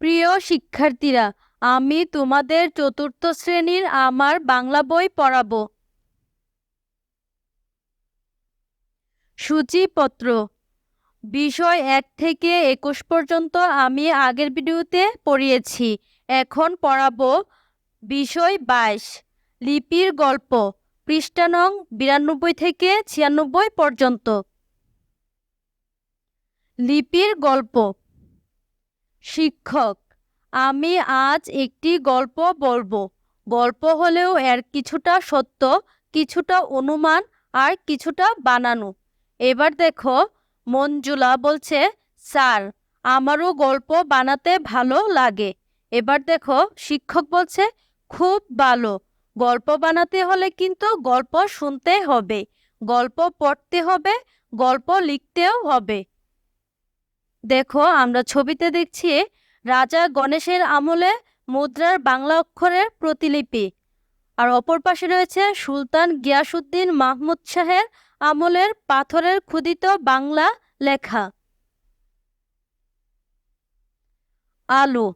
প্রিয় শিক্ষার্থীরা, আমি তোমাদের চতুর্থ শ্রেণির আমার বাংলা বই পড়াবো। সূচিপত্র। বিষয় এক থেকে একুশ পর্যন্ত আমি আগের ভিডিওতে পড়িয়েছি। এখন পড়াবো বিষয় বাইশ। লিপির গল্প, পৃষ্ঠা নং বিরানব্বই থেকে ছিয়ানব্বই পর্যন্ত। লিপির গল্প শিক্ষক, আমি আজ একটি গল্প বলব। গল্প হলেও এর কিছুটা সত্য, কিছুটা অনুমান, আর কিছুটা বানানো। এবার দেখো, মঞ্জুলা বলছে, স্যার, আমারও গল্প বানাতে ভালো লাগে। এবার দেখো, শিক্ষক বলছে, খুব ভালো। গল্প বানাতে হলে কিন্তু গল্প শুনতে হবে। গল্প পড়তে হবে, গল্প লিখতেও হবে। দেখো, আমরা ছবিতে দেখছি রাজা গণেশের আমলে মুদ্রার বাংলা অক্ষরের প্রতিলিপি। আর অপর পাশে রয়েছে সুলতান গিয়াসুদ্দিন মাহমুদ শাহের আমলের পাথরের ক্ষুদিত বাংলা লেখা। আলু।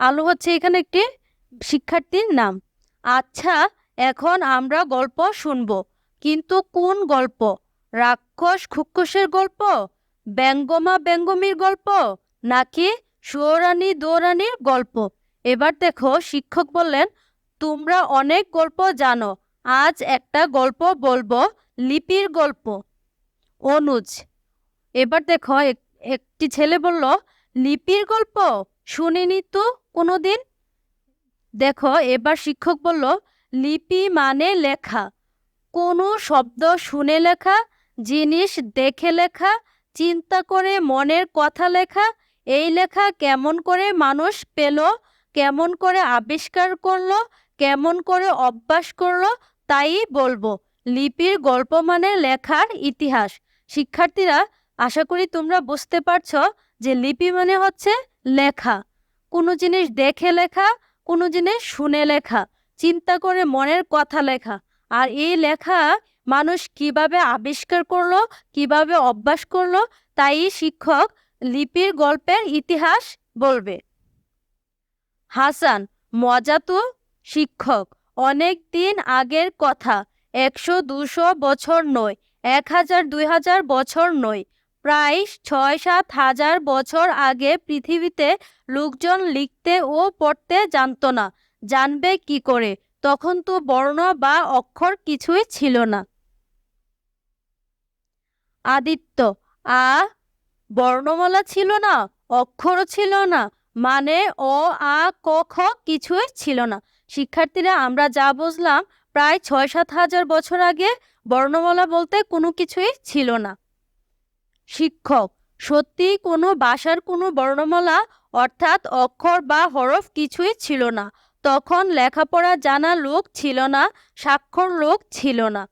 আলু হচ্ছে এখানে একটি শিক্ষার্থীর নাম। আচ্ছা এখন আমরা গল্প শুনব। কিন্তু কোন গল্প? রাক্ষস খুক্ষসের গল্প? ব্যঙ্গমা ব্যঙ্গমীর গল্প নাকি সুয়রানী দৌরানির গল্প? এবার দেখো শিক্ষক বললেন, তোমরা অনেক গল্প জানো, আজ একটা গল্প বলব, লিপির গল্প। অনুজ, এবার দেখো এক- একটি ছেলে বলল, লিপির গল্প? শুনিনি তো কোনোদিন? দেখো এবার শিক্ষক বলল, লিপি মানে লেখা। কোনো শব্দ শুনে লেখা, জিনিস দেখে লেখা চিন্তা করে মনের কথা লেখা, এই লেখা কেমন করে মানুষ পেল, কেমন করে আবিষ্কার করল, কেমন করে অভ্যাস করল, তাই বলব। লিপির গল্প মানে লেখার ইতিহাস। শিক্ষার্থীরা, আশা করি তোমরা বুঝতে পারছ যে লিপি মানে হচ্ছে লেখা। কোনো জিনিস দেখে লেখা, কোনো জিনিস শুনে লেখা। চিন্তা করে মনের কথা লেখা। আর এই লেখা মানুষ কীভাবে আবিষ্কার করল, কীভাবে অভ্যাস করল, তাই শিক্ষক লিপির গল্পের ইতিহাস বলবে। হাসান, মজা তো শিক্ষক, অনেক দিন আগের কথা, একশো দুশো বছর নয়, এক হাজার, দুই হাজার বছর নয়, প্রায় ছয় সাত হাজার বছর আগে পৃথিবীতে লোকজন লিখতে ও পড়তে জানতো না, জানবে কি করে? তখন তো বর্ণ বা অক্ষর কিছুই ছিল না। আদিত্য, আ, বর্ণমালা ছিল না অক্ষরও ছিল না মানে অ, আ, ক, খ কিছুই ছিল না। শিক্ষার্থীরা, আমরা যা বুঝলাম, প্রায় ছয় সাত হাজার বছর আগে বর্ণমালা বলতে কোনো কিছুই ছিল না। শিক্ষক, সত্যি কোনো ভাষার কোনো বর্ণমালা, অর্থাৎ অক্ষর বা হরফ কিছুই ছিল না। তখন লেখাপড়া জানা লোক ছিল না, স্বাক্ষর লোক ছিল না।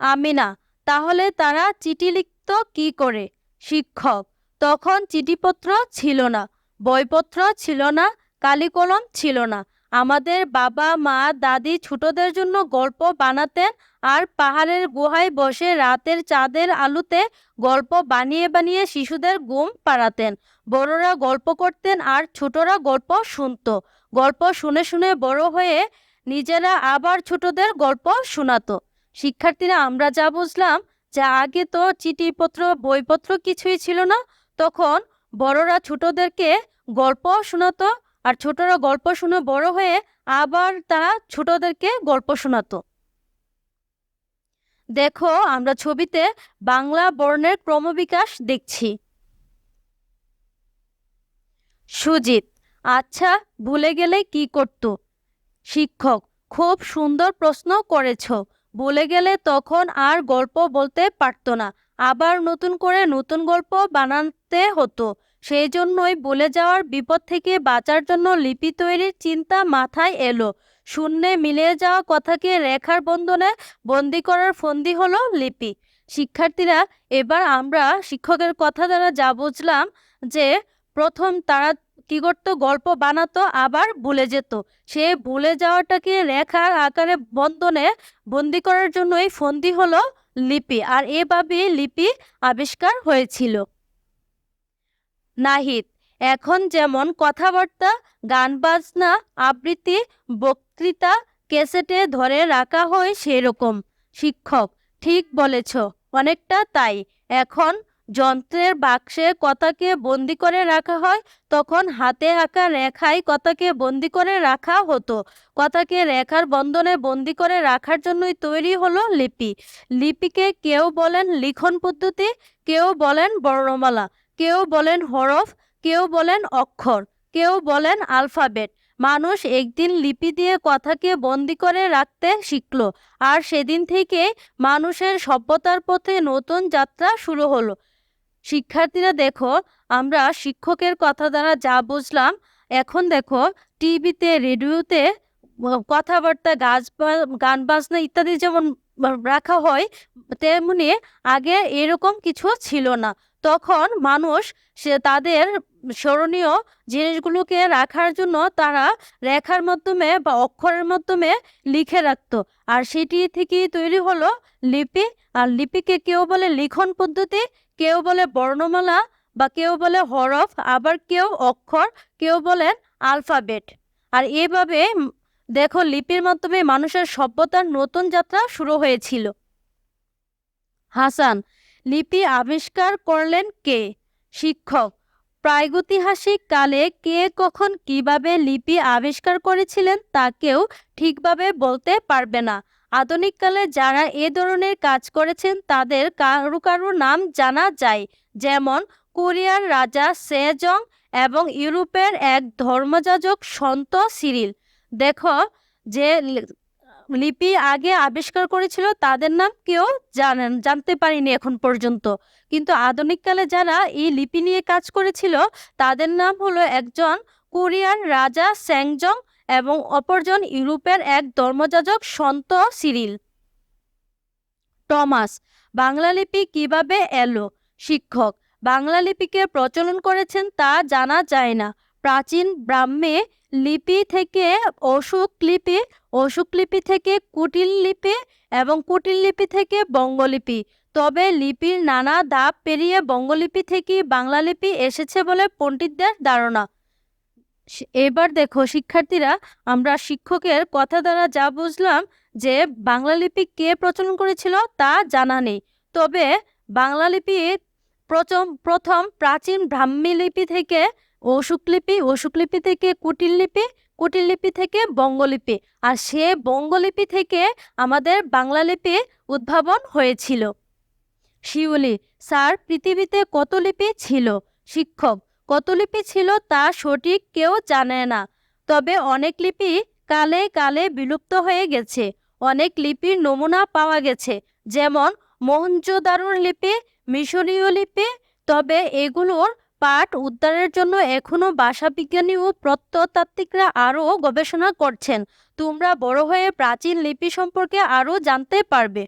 আমিনা, তাহলে তারা চিঠি লিখত কি করে? শিক্ষক, তখন চিঠিপত্র ছিল না, বইপত্র ছিল না, কালিকলম ছিল না। আমাদের বাবা, মা, দাদি ছোটদের জন্য গল্প বানাতেন আর পাহাড়ের গুহায় বসে রাতের চাঁদের আলোতে গল্প বানিয়ে বানিয়ে শিশুদের ঘুম পাড়াতেন। বড়রা গল্প করতেন আর ছোটরা গল্প শুনতো। গল্প শুনে শুনে বড় হয়ে নিজেরা আবার ছোটদের গল্প শোনাতো। শিক্ষার্থীরা, আমরা যা বুঝলাম যে আগে তো চিঠিপত্র, বইপত্র কিছুই ছিল না, তখন বড়রা ছোটদেরকে গল্প শোনাতো আর ছোটরা গল্প শুনে বড় হয়ে আবার তারা ছোটদেরকে গল্প শোনাতো। দেখো, আমরা ছবিতে বাংলা বর্ণের ক্রমবিকাশ দেখছি। সুজিত আচ্ছা ভুলে গেলে কি করতো? শিক্ষক, খুব সুন্দর প্রশ্ন করেছ। বলে গেলে তখন আর গল্প বলতে পারতো না। আবার নতুন করে নতুন গল্প বানাতে হতো। সেই জন্যই বলে যাওয়ার বিপদ থেকে বাঁচার জন্য লিপি তৈরির চিন্তা মাথায় এলো। শূন্যে মিলিয়ে যাওয়া কথাকে রেখার বন্ধনে বন্দি করার ফন্দি হলো লিপি। শিক্ষার্থীরা, এবার আমরা শিক্ষকের কথা দ্বারা যা বুঝলাম যে প্রথম তারা কি করতো গল্প বানাতো, আবার ভুলে যেত। সে ভুলে যাওয়াটাকে রেখার আকারে বন্ধনে বন্দি করার জন্য এই ফন্দি হলো লিপি, আর এভাবে লিপি আবিষ্কার হয়েছিল। নাহিদ, এখন যেমন কথাবার্তা, গান বাজনা, আবৃত্তি, বক্তৃতা, ক্যাসেটে ধরে রাখা হয় সেরকম। শিক্ষক, ঠিক বলেছ, অনেকটা তাই। এখন যন্ত্রের বাক্সে কথাকে বন্দি করে রাখা হয়, তখন হাতে আঁকা রেখায় কথাকে বন্দি করে রাখা হতো। কথাকে রেখার বন্ধনে বন্দি করে রাখার জন্যই তৈরি হলো লিপি। লিপিকে কেউ বলেন লিখন পদ্ধতি, কেউ বলেন বর্ণমালা, কেউ বলেন হরফ, কেউ বলেন অক্ষর, কেউ বলেন আলফাবেট। মানুষ একদিন লিপি দিয়ে কথাকে বন্দি করে রাখতে শিখল, আর সেদিন থেকে মানুষের সভ্যতার পথে নতুন যাত্রা শুরু হলো। শিক্ষার্থীরা দেখো, আমরা শিক্ষকের কথা দ্বারা যা বুঝলাম, এখন দেখো, টিভিতে, রেডিওতে কথাবার্তা, গাছ গান বাজনা ইত্যাদি যেমন রাখা হয়, তেমনি আগে এরকম কিছু ছিল না। তখন মানুষ সে, তাদের স্মরণীয় জিনিসগুলোকে রাখার জন্য তারা রেখার মাধ্যমে বা অক্ষরের মাধ্যমে লিখে রাখতো। আর সেটি থেকেই তৈরি হলো লিপি। আর লিপিকে কেউ বলে লিখন পদ্ধতি কেউ বলে বর্ণমালা বা কেউ বলে হরফ, আবার কেউ অক্ষর, কেউ বলেন আলফাবেট। আর এভাবে দেখো লিপির মাধ্যমে মানুষের সভ্যতার নতুন যাত্রা শুরু হয়েছিল। হাসান, লিপি আবিষ্কার করলেন কে? শিক্ষক, প্রাগৈতিহাসিক কালে কে কখন কীভাবে লিপি আবিষ্কার করেছিলেন তা কেউ ঠিকভাবে বলতে পারবে না। আধুনিক কালে যারা এ ধরনের কাজ করেছেন, তাদের কারও কারও নাম জানা যায়। যেমন, কোরিয়ার রাজা সেজং এবং ইউরোপের এক ধর্মযাজক সন্ত সিরিল। দেখো, যে লিপি আগে আবিষ্কার করেছিল, তাদের নাম কেউ জানেন, জানতে পারিনি এখন পর্যন্ত। কিন্তু আধুনিককালে যারা এই লিপি নিয়ে কাজ করেছিল, তাদের নাম হলো একজন কোরিয়ার রাজা স্যাংজং এবং অপরজন ইউরোপের এক ধর্মযাজক সন্ত সিরিল। টমাস, বাংলা লিপি কীভাবে এলো? শিক্ষক, বাংলা লিপিকে প্রচলন করেছেন তা জানা যায় না। প্রাচীন ব্রাহ্মে লিপি থেকে অশোক লিপি অশোক লিপি থেকে কুটিল লিপি এবং কুটিল লিপি থেকে বঙ্গলিপি। তবে লিপির নানা ধাপ পেরিয়ে বঙ্গলিপি থেকে বাংলা লিপি এসেছে বলে পণ্ডিতদের ধারণা। এবার দেখো শিক্ষার্থীরা, আমরা শিক্ষকের কথা দ্বারা যা বুঝলাম যে বাংলা লিপি কে প্রচলন করেছিল তা জানা নেই। তবে বাংলা লিপি প্রথম প্রথম প্রাচীন ব্রাহ্মী লিপি থেকে অশোক লিপি অশোক লিপি থেকে কুটিল লিপি কুটিল লিপি থেকে বঙ্গলিপি আর সে বঙ্গলিপি থেকে আমাদের বাংলা লিপি উদ্ভাবন হয়েছিল। শিউলি, স্যার, পৃথিবীতে কত লিপি ছিল? শিক্ষক কত লিপি ছিল তা সঠিক কেউ জানে না। তবে অনেক লিপি কালে কালে বিলুপ্ত হয়ে গেছে। অনেক লিপির নমুনা পাওয়া গেছে। যেমন মোহনজোদারোর লিপি, মিশরীয় লিপি। তবে এগুলোর পাঠ উদ্ধারের জন্য এখনও ভাষাবিজ্ঞানী ও প্রত্নতাত্ত্বিকরা আরও গবেষণা করছেন। তোমরা বড় হয়ে প্রাচীন লিপি সম্পর্কে আরও জানতে পারবে।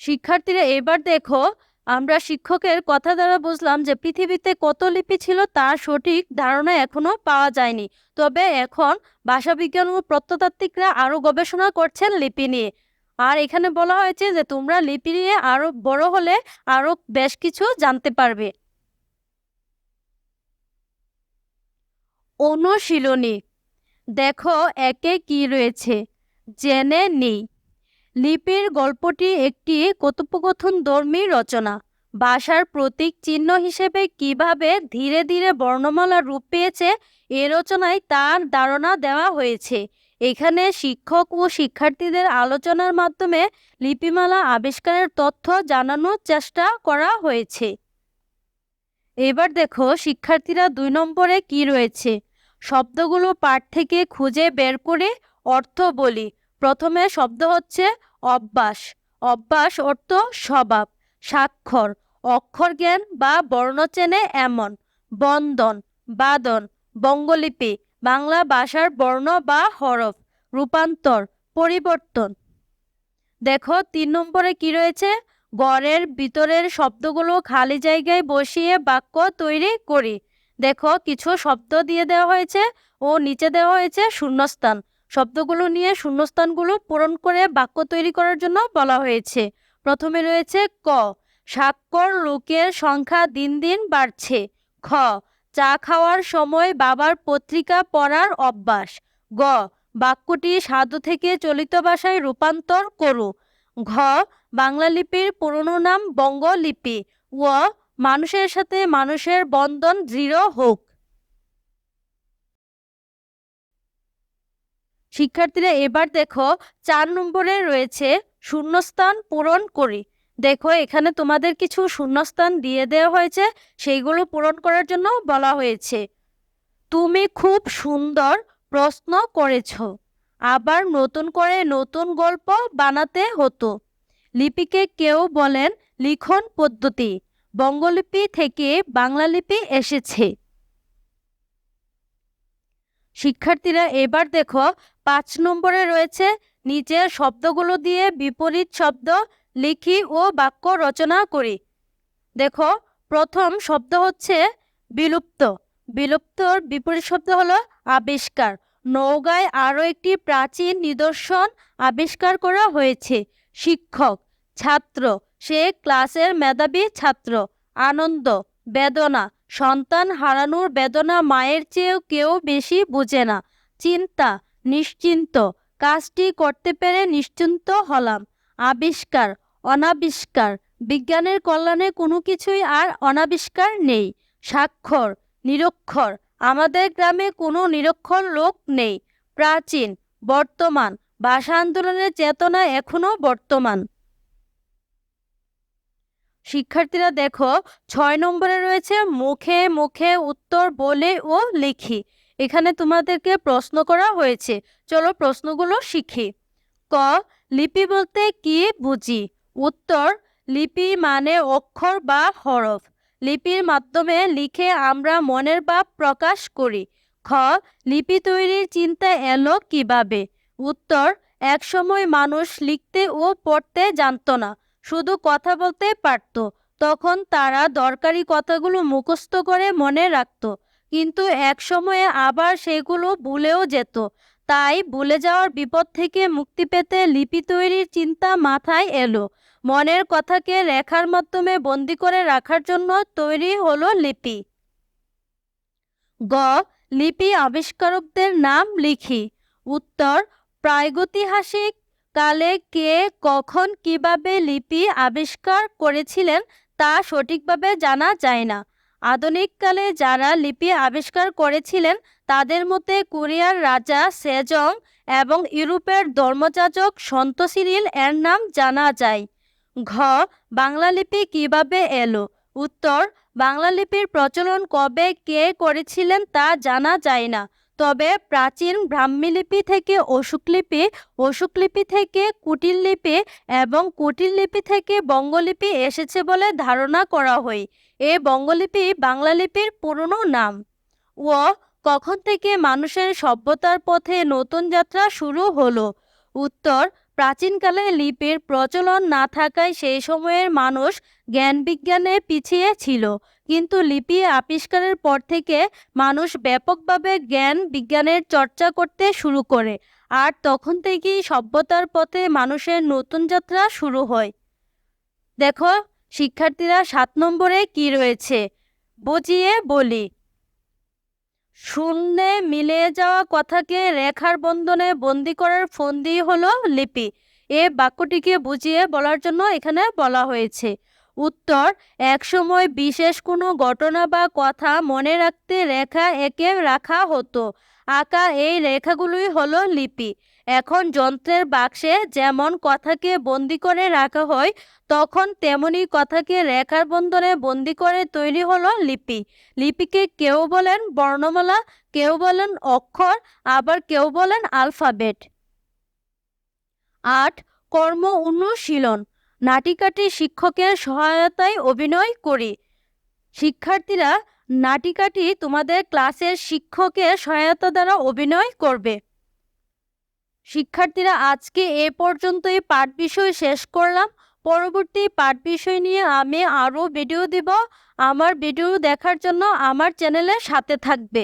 শিক্ষার্থীরা এবার দেখো আমরা শিক্ষকের কথা দ্বারা বুঝলাম যে পৃথিবীতে কত লিপি ছিল তার সঠিক ধারণা এখনও পাওয়া যায়নি। তবে এখন ভাষাবিজ্ঞান ও প্রত্নতাত্ত্বিকরা আরও গবেষণা করছেন লিপি নিয়ে। আর এখানে বলা হয়েছে যে তোমরা লিপি নিয়ে আরও বড় হলে আরও বেশ কিছু জানতে পারবে। অনুশীলনী। দেখো একে কি রয়েছে। জেনে নেই। লিপির গল্পটি একটি কথোপকথন ধর্মী রচনা। ভাষার প্রতীক চিহ্ন হিসেবে কীভাবে ধীরে ধীরে বর্ণমালা রূপ পেয়েছে, এ রচনায় তার ধারণা দেওয়া হয়েছে। এখানে শিক্ষক ও শিক্ষার্থীদের আলোচনার মাধ্যমে লিপিমালা আবিষ্কারের তথ্য জানানোর চেষ্টা করা হয়েছে। এবার দেখো শিক্ষার্থীরা দুই নম্বরে কি রয়েছে। শব্দগুলো পাঠ থেকে খুঁজে বের করে অর্থ বলি। প্রথমে শব্দ হচ্ছে অভ্যাস। অভ্যাস অর্থ স্বভাব, স্বাক্ষর। অক্ষর জ্ঞান বা বর্ণ চেনে এমন। বন্দন, বাদন, বঙ্গলিপি, বাংলা ভাষার বর্ণ বা হরফ, রূপান্তর, পরিবর্তন। দেখো, তিন নম্বরে কি রয়েছে? গড়ের ভিতরের শব্দগুলো খালি জায়গায় বসিয়ে বাক্য তৈরি করি। দেখো, কিছু শব্দ দিয়ে দেওয়া হয়েছে ও নিচে দেওয়া হয়েছে শূন্যস্থান। শব্দগুলো নিয়ে শূন্যস্থানগুলো পূরণ করে বাক্য তৈরি করার জন্য বলা হয়েছে। প্রথমে রয়েছে ক। স্বাক্ষর লোকের সংখ্যা দিন দিন বাড়ছে। খ চা খাওয়ার সময় বাবার পত্রিকা পড়ার অভ্যাস। গ, বাক্যটি সাধু থেকে চলিত ভাষায় রূপান্তর করু। ঘ, বাংলা লিপির পুরনো নাম বঙ্গলিপি। ও, মানুষের সাথে মানুষের বন্ধন দৃঢ় হোক। শিক্ষার্থীরা এবার দেখো চার নম্বরে রয়েছে শূন্যস্থান পূরণ করি। দেখো, এখানে তোমাদের কিছু শূন্যস্থান দিয়ে দেওয়া হয়েছে। সেইগুলো পূরণ করার জন্য বলা হয়েছে, তুমি খুব সুন্দর প্রশ্ন করেছ। আবার নতুন করে নতুন গল্প বানাতে হতো। লিপিকে কেউ বলেন লিখন পদ্ধতি। বঙ্গলিপি থেকে বাংলা লিপি এসেছে। শিক্ষার্থীরা, এবার দেখো, পাঁচ নম্বরে রয়েছে নিচের শব্দগুলো দিয়ে বিপরীত শব্দ লিখি ও বাক্য রচনা করি। দেখো, প্রথম শব্দ হচ্ছে বিলুপ্ত। বিলুপ্তর বিপরীত শব্দ হলো আবিষ্কার। নওগাঁয় আরও একটি প্রাচীন নিদর্শন আবিষ্কার করা হয়েছে। শিক্ষক, ছাত্র, সে ক্লাসের মেধাবী ছাত্র। আনন্দ, বেদনা, সন্তান হারানোর বেদনা মায়ের চেয়েও কেউ বেশি বুঝে না। চিন্তা, নিশ্চিন্ত। কাজটি করতে পেরে নিশ্চিন্ত হলাম। আবিষ্কার অনাবিষ্কার। বিজ্ঞানের কল্যাণে কোনো কিছুই আর অনাবিষ্কার নেই। স্বাক্ষর, নিরক্ষর। আমাদের গ্রামে কোনো নিরক্ষর লোক নেই। প্রাচীন, বর্তমান। ভাষা আন্দোলনের চেতনা এখনও বর্তমান। শিক্ষার্থীরা দেখো, ছয় নম্বরে রয়েছে মুখে মুখে উত্তর বলে ও লিখি। এখানে তোমাদেরকে প্রশ্ন করা হয়েছে। চলো প্রশ্নগুলো শিখি। ক, লিপি বলতে কি বুঝি? উত্তর, লিপি মানে অক্ষর বা হরফ। লিপির মাধ্যমে লিখে আমরা মনের ভাব প্রকাশ করি। খ, লিপি তৈরির চিন্তা এলো কীভাবে? উত্তর, একসময় মানুষ লিখতে ও পড়তে জানতো না, শুধু কথা বলতে পারত। তখন তারা দরকারি কথাগুলো মুখস্থ করে মনে রাখত, কিন্তু এক সময়ে আবার সেগুলো ভুলেও যেত। তাই ভুলে যাওয়ার বিপদ থেকে মুক্তি পেতে লিপি তৈরির চিন্তা মাথায় এলো। মনের কথাকে রেখার মাধ্যমে বন্দি করে রাখার জন্য তৈরি হলো লিপি। গ, লিপি আবিষ্কারকদের নাম লিখি। উত্তর, প্রাগৈতিহাসিক কালে কে কখন কীভাবে লিপি আবিষ্কার করেছিলেন তা সঠিকভাবে জানা যায় না। আধুনিককালে যারা লিপি আবিষ্কার করেছিলেন তাদের মধ্যে কোরিয়ার রাজা সেজং এবং ইউরোপের ধর্মযাজক সন্ত সিরিল এর নাম জানা যায়। ঘ, বাংলা লিপি কীভাবে এলো? উত্তর, বাংলা লিপির প্রচলন কবে কে করেছিলেন তা জানা যায় না। তবে প্রাচীন ব্রাহ্মী লিপি থেকে অশোক লিপি লিপি থেকে কুটিল লিপি এবং কুটিল লিপি থেকে বঙ্গলিপি এসেছে বলে ধারণা করা হয়। এ বঙ্গলিপি বাংলা লিপির পুরনো নাম। ও, কখন থেকে মানুষের সভ্যতার পথে নতুন যাত্রা শুরু হলো? উত্তর প্রাচীনকালে লিপির প্রচলন না থাকায় সেই সময়ের মানুষ জ্ঞান বিজ্ঞানে পিছিয়ে ছিল। কিন্তু লিপি আবিষ্কারের পর থেকে মানুষ ব্যাপকভাবে জ্ঞান বিজ্ঞানের চর্চা করতে শুরু করে আর তখন থেকেই সভ্যতার পথে মানুষের নতুন যাত্রা শুরু হয়। দেখো, শিক্ষার্থীরা সাত নম্বরে কি রয়েছে? বুঝিয়ে বলি। শূন্যে মিলে যাওয়া কথাকে রেখার বন্ধনে বন্দি করার ফন্দি হলো লিপি। এ বাক্যটিকে বুঝিয়ে বলার জন্য এখানে বলা হয়েছে, উত্তর, একসময় বিশেষ কোনো ঘটনা বা কথা মনে রাখতে রেখা একে রাখা হতো। আঁকা এই রেখাগুলোই হলো লিপি। এখন যন্ত্রের বাক্সে যেমন কথাকে বন্দি করে রাখা হয়, তখন তেমনি কথাকে রেখার বন্ধনে বন্দি করে তৈরি হলো লিপি। লিপিকে কেউ বলেন বর্ণমালা, কেউ বলেন অক্ষর, আবার কেউ বলেন আলফাবেট। আট, কর্ম অনুশীলন। নাটিকাটি শিক্ষকের সহায়তায় অভিনয় করি। শিক্ষার্থীরা, নাটিকাটি তোমাদের ক্লাসের শিক্ষকের সহায়তা দ্বারা অভিনয় করবে। শিক্ষার্থীরা আজকে এ পর্যন্তই পাঠ বিষয় শেষ করলাম। পরবর্তী পাঠ বিষয় নিয়ে আমি আরও ভিডিও দিব। আমার ভিডিও দেখার জন্য আমার চ্যানেলের সাথে থাকবে।